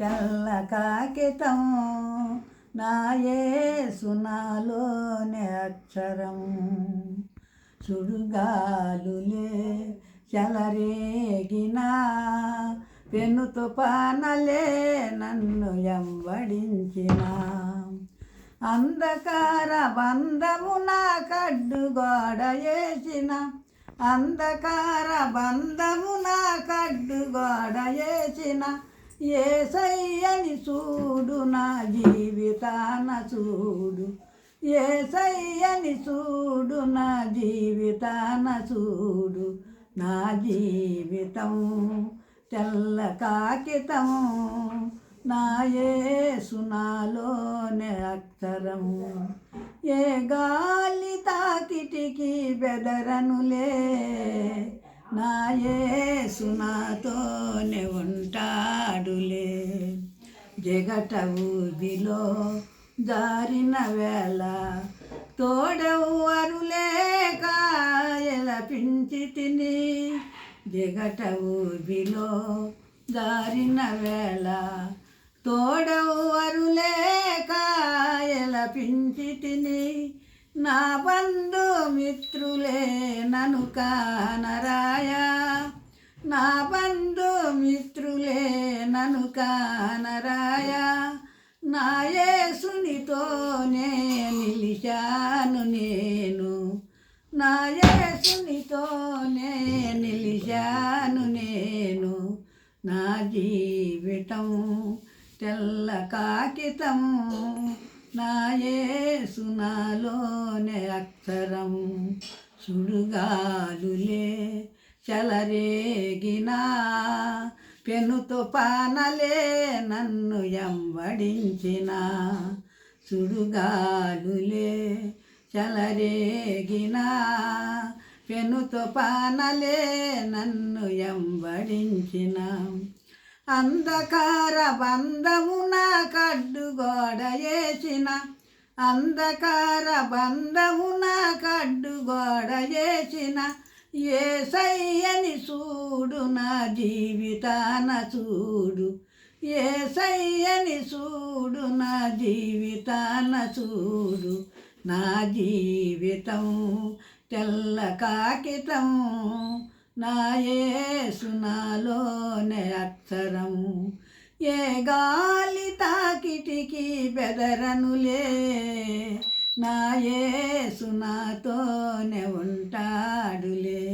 తెల్ల కాకితం నాయే సునాలోనే అక్షరం. సుడుగాలులే చెలరేగిన పెను తుపానలే నన్ను ఎంబడించిన. అంధకార బంధమున కడ్డుగోడ వేసిన అంధకార బంధము కడ్డుగోడ వేసిన ఏసయ్యని చూడు నా జీవితాన చూడు. ఏసయ్యని చూడు నా జీవితాన చూడు. నా జీవితం తెల్ల కాకితం. నా సునాలోనే అక్షరం ఏ గాలి తాకిటికి బెదరనులే. నా సునాతోనే ఉంటాడులే. జగట ఊదిలో జారిన వేళ తోడెవ్వరు లేక ఎలపించి తిని. జగట ఊబిలో దారిన వేళ తోడెవ్వరు లేక ఎలపించి బంధు మిత్రులే నను కానరాయా. నా బంధు మిత్రులే నను కానరాయా. నా యేసునితోనే నిలిచాను నేను. నా యేసునితోనే నిలిచాను నేను. నా జీవితం తెల్ల కాకితం. నా యేసునాలోనే అక్షరం సుడుగాలులే చలరేగినా. పెనుతో పానలే నన్ను ఎంబడించిన సుడుగాలులే చలరేగినా. పెనుతో పానలే నన్ను ఎంబడించిన అంధకార బంధమున కడ్డుగోడ చేసిన. అంధకార బంధమున కడ్డుగోడ చేసిన. ఏ సయ్యని చూడు నా జీవితాన చూడు. ఏ సయ్యని చూడు నా జీవితాన చూడు. నా జీవితం తెల్ల కాకితం. నాయేసునాలోనే సునాలోనే ఏ గాలి తాకిటికి బెదరనులే నాయేసునాతోనే ఉంటాడులే